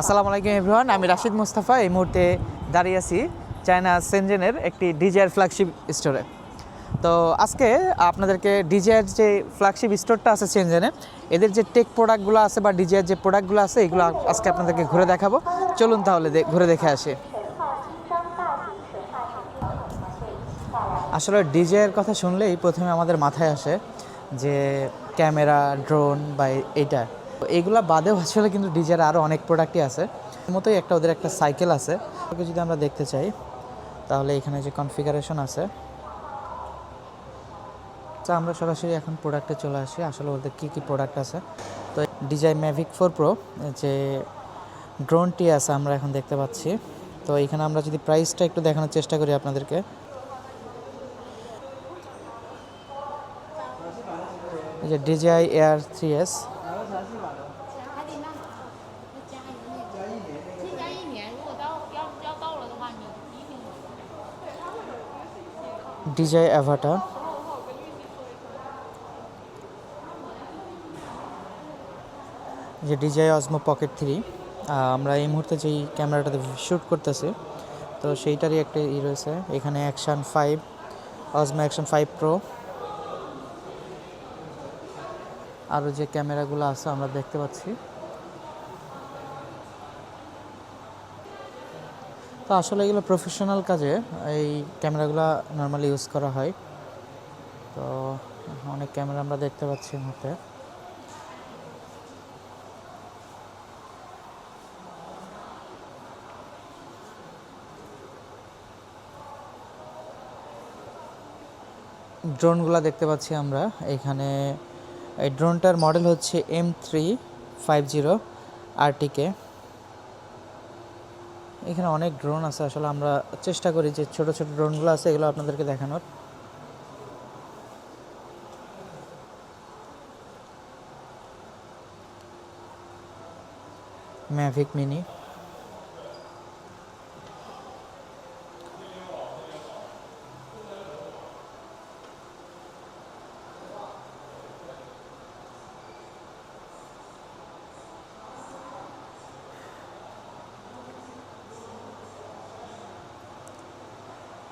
আসসালামু আলাইকুম, এভরিওয়ান। আমি রাশিদ মুস্তাফা, এই মুহূর্তে দাঁড়িয়ে আছি চায়না সেনজেনের একটি ডিজায়ার ফ্ল্যাগশিপ স্টোরে তো আজকে আপনাদেরকে ডিজায়ার যে ফ্ল্যাগশিপ স্টোরটা আছে সেনজেনে, এদের যে টেক প্রোডাক্টগুলো আছে বা ডিজায়ার যে প্রোডাক্টগুলো আছে, এগুলো আজকে আপনাদেরকে ঘুরে দেখাবো। চলুন তাহলে ঘুরে দেখে আসি। আসলে ডিজের কথা শুনলেই প্রথমে আমাদের মাথায় আসে যে ক্যামেরা ড্রোন বা এইটা। তো এইগুলা বাদেও আসলে কিন্তু ডিজের আরও অনেক প্রোডাক্টই আছে। মতোই একটা ওদের একটা সাইকেল আছে। ওকে যদি আমরা দেখতে চাই, তাহলে এখানে যে কনফিগারেশন আছে, তো আমরা সরাসরি এখন প্রোডাক্টে চলে আসি। আসলে ওদের কী কী প্রোডাক্ট আছে? তো ডিজাই ম্যাভিক ফোর প্রো যে ড্রোনটি আছে আমরা এখন দেখতে পাচ্ছি। তো এখানে আমরা যদি প্রাইসটা একটু দেখানোর চেষ্টা করি আপনাদেরকে। যে DJI Air three S DJI Avata. যে ডিজাই অজমো পকেট থ্রি আমরা এই মুহূর্তে যেই ক্যামেরাটাতে শ্যুট করতেছি, তো সেইটারই একটা ই রয়েছে। এখানে Action five Osmo Action five Pro আরও যে ক্যামেরাগুলো আছে আমরা দেখতে পাচ্ছি। তো আসলে এগুলো প্রফেশনাল কাজে, এই ক্যামেরাগুলো নর্মালি ইউজ করা হয়। তো, অনেক ক্যামেরা আমরা দেখতে পাচ্ছি হাতে ড্রোনগুলো দেখতে পাচ্ছি আমরা। এখানে, এই ড্রোনটার মডেল হচ্ছে M three five zero RTK এখানে অনেক ড্রোন আছে। আসলে আমরা চেষ্টা করি যে ছোট ছোট ড্রোনগুলো আছে, এগুলো আপনাদেরকে দেখানোর। Mavic Mini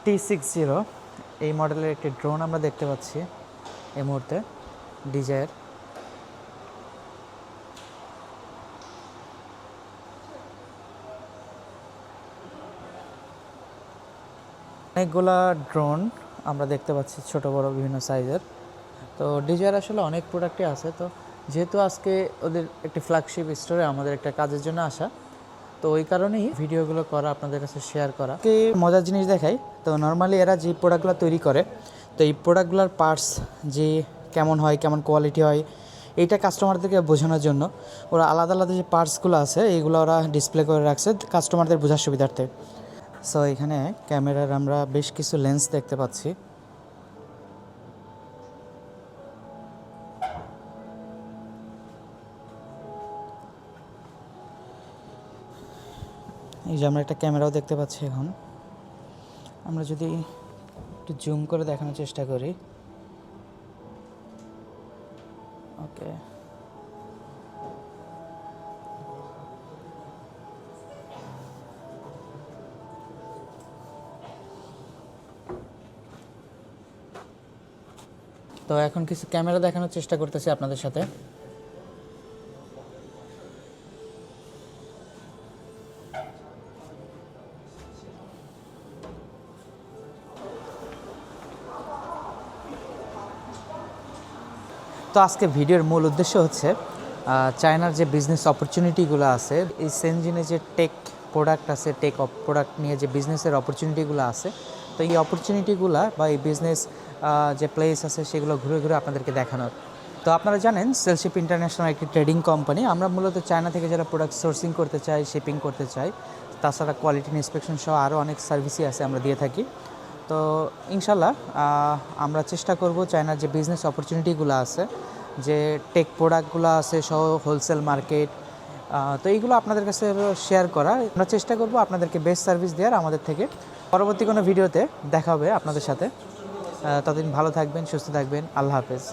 T six zero এই মডেলের একটি ড্রোন আমরা দেখতে পাচ্ছি এই মুহূর্তে ডিজায়ার অনেকগুলা ড্রোন আমরা দেখতে পাচ্ছি ছোট, বড়, বিভিন্ন সাইজের তো ডিজায়ার আসলে অনেক প্রোডাক্টই আছে। তো যেহেতু আজকে ওদের একটি ফ্ল্যাগশিপ স্টোরে আমাদের একটা কাজের জন্য আসা তো ওই কারণেই ভিডিওগুলো করা, আপনাদের কাছে শেয়ার করা। কি মজার জিনিস দেখাই, তো নর্মালি এরা যে প্রোডাক্টগুলো তৈরি করে, তো এই প্রোডাক্টগুলোর পার্টস যে কেমন হয়, কেমন কোয়ালিটি হয়, এইটা কাস্টমারদেরকে বোঝানোর জন্য ওরা আলাদা আলাদা যে পার্টসগুলো আছে, এইগুলো ওরা ডিসপ্লে করে রাখছে কাস্টমারদের বোঝার সুবিধার্থে। সো এখানে ক্যামেরার আমরা বেশ কিছু লেন্স দেখতে পাচ্ছি। এই যে আমরা একটা ক্যামেরাও দেখতে পাচ্ছি এখন। আমরা যদি একটু জুম করে দেখানোর চেষ্টা করি। ওকে। তো এখন কিছু ক্যামেরা দেখানোর চেষ্টা করতেছি আপনাদের সাথে। তো আজকে ভিডিওর মূল উদ্দেশ্য হচ্ছে চায়নার যে বিজনেস অপরচুনিটিগুলো আছে, এই সেনজিনে যে টেক প্রোডাক্ট আছে টেক প্রোডাক্ট নিয়ে যে বিজনেসের অপরচুনিটিগুলো আছে, তো এই অপরচুনিটিগুলো বা এই বিজনেস যে প্লেস আছে সেগুলো ঘুরে ঘুরে আপনাদেরকে দেখানোর। তো আপনারা জানেন সেলশিপ ইন্টারন্যাশনাল একটি ট্রেডিং কোম্পানি আমরা মূলত চায়না থেকে যারা প্রোডাক্ট সোর্সিং করতে চাই শিপিং করতে চাই, তাছাড়া কোয়ালিটি ইন্সপেকশন সহ আরও অনেক সার্ভিসই আছে আমরা দিয়ে থাকি। তো ইনশাল্লাহ আমরা চেষ্টা করব চায়নার যে বিজনেস অপরচুনিটিগুলো আছে, যে টেক প্রোডাক্টগুলো আছে, সহ হোলসেল মার্কেট তো এইগুলো আপনাদের কাছে শেয়ার করা। আমরা চেষ্টা করব আপনাদেরকে বেস্ট সার্ভিস দেওয়ার আমাদের থেকে। পরবর্তী কোনো ভিডিওতে দেখা হবে আপনাদের সাথে। ততদিন ভালো থাকবেন, সুস্থ থাকবেন। আল্লাহ হাফেজ।